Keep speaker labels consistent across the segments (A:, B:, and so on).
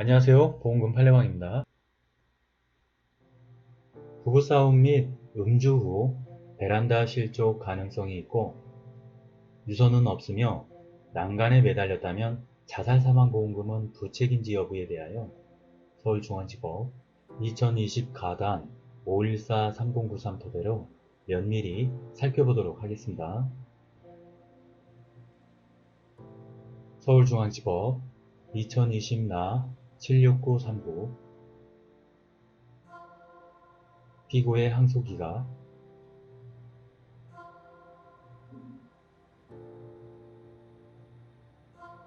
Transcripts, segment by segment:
A: 안녕하세요. 보험금 팔례방입니다. 부부싸움 및 음주 후 베란다 실족 가능성이 있고 유서는 없으며 난간에 매달렸다면 자살 사망 보험금은 부책인지 여부에 대하여 서울중앙지법 2020 가단 514-3093 토대로 면밀히 살펴보도록 하겠습니다. 서울중앙지법 2020나 76939 피고의 항소기가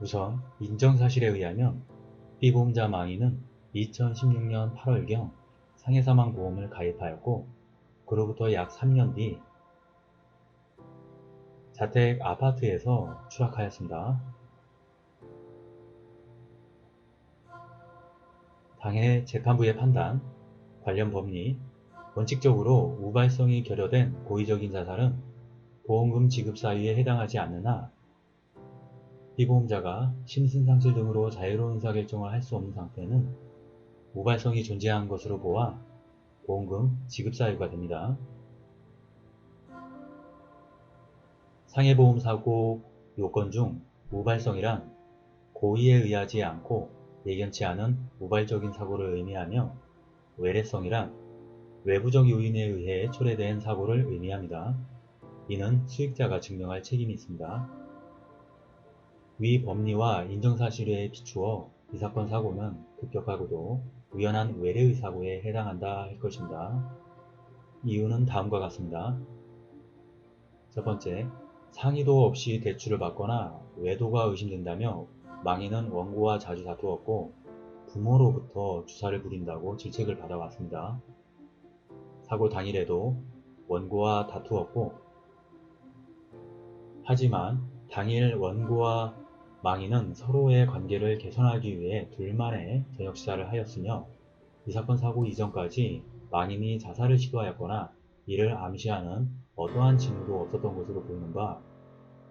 A: 우선 인정사실에 의하면 피보험자 망인은 2016년 8월경 상해사망보험을 가입하였고 그로부터 약 3년 뒤 자택 아파트에서 추락하였습니다. 당해 재판부의 판단, 관련 법리, 원칙적으로 우발성이 결여된 고의적인 자살은 보험금 지급 사유에 해당하지 않으나 피보험자가 심신상실 등으로 자유로운 의사결정을 할 수 없는 상태는 우발성이 존재한 것으로 보아 보험금 지급 사유가 됩니다. 상해보험 사고 요건 중 우발성이란 고의에 의하지 않고 예견치 않은 우발적인 사고를 의미하며 외래성이란 외부적 요인에 의해 초래된 사고를 의미합니다. 이는 수익자가 증명할 책임이 있습니다. 위 법리와 인정사실에 비추어 이 사건 사고는 급격하고도 우연한 외래의 사고에 해당한다 할 것입니다. 이유는 다음과 같습니다. 첫 번째, 상의도 없이 대출을 받거나 외도가 의심된다며 망인은 원고와 자주 다투었고 부모로부터 주사를 부린다고 질책을 받아왔습니다. 사고 당일에도 원고와 다투었고 하지만 당일 원고와 망인은 서로의 관계를 개선하기 위해 둘만의 저녁 식사를 하였으며 이 사건 사고 이전까지 망인이 자살을 시도하였거나 이를 암시하는 어떠한 징후도 없었던 것으로 보이는 바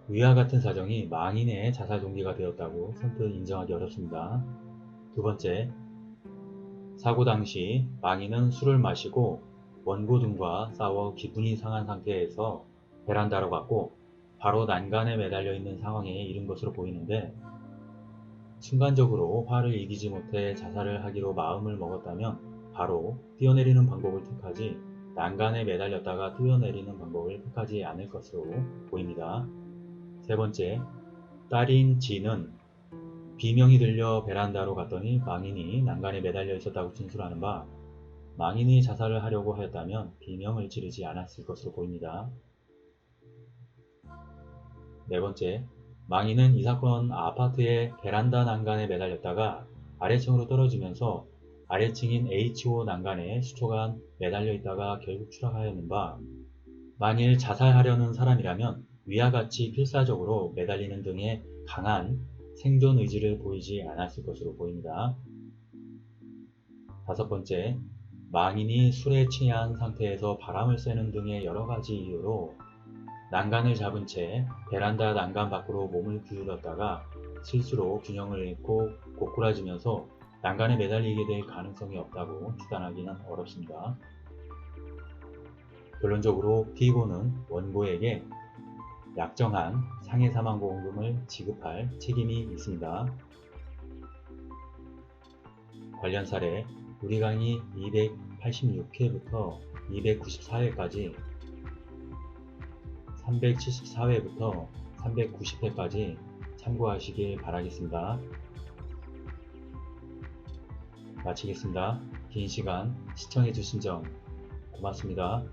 A: 위와 같은 사정이 망인의 자살 동기가 되었다고 선뜻 인정하기 어렵습니다. 두 번째, 사고 당시 망인은 술을 마시고 원고 등과 싸워 기분이 상한 상태에서 베란다로 갔고 바로 난간에 매달려 있는 상황에 이른 것으로 보이는데 순간적으로 화를 이기지 못해 자살을 하기로 마음을 먹었다면 바로 뛰어내리는 방법을 택하지 난간에 매달렸다가 뛰어내리는 방법을 택하지 않을 것으로 보입니다. 세 번째, 딸인 지는 비명이 들려 베란다로 갔더니 망인이 난간에 매달려 있었다고 진술하는 바 망인이 자살을 하려고 하였다면 비명을 지르지 않았을 것으로 보입니다. 네 번째, 망인은 이 사건 아파트의 베란다 난간에 매달렸다가 아래층으로 떨어지면서 아래층인 H5 난간에 수초간 매달려 있다가 결국 추락하였는 바 만일 자살하려는 사람이라면 위와 같이 필사적으로 매달리는 등의 강한 생존 의지를 보이지 않았을 것으로 보입니다. 다섯 번째, 망인이 술에 취한 상태에서 바람을 쐬는 등의 여러 가지 이유로 난간을 잡은 채 베란다 난간 밖으로 몸을 기울였다가 실수로 균형을 잃고 고꾸라지면서 난간에 매달리게 될 가능성이 없다고 추단하기는 어렵습니다. 결론적으로 피고는 원고에게 약정한 상해 사망 보험금을 지급할 책임이 있습니다. 관련 사례 우리 강의 286회부터 294회까지 374회부터 390회까지 참고하시길 바라겠습니다. 마치겠습니다. 긴 시간 시청해주신 점 고맙습니다.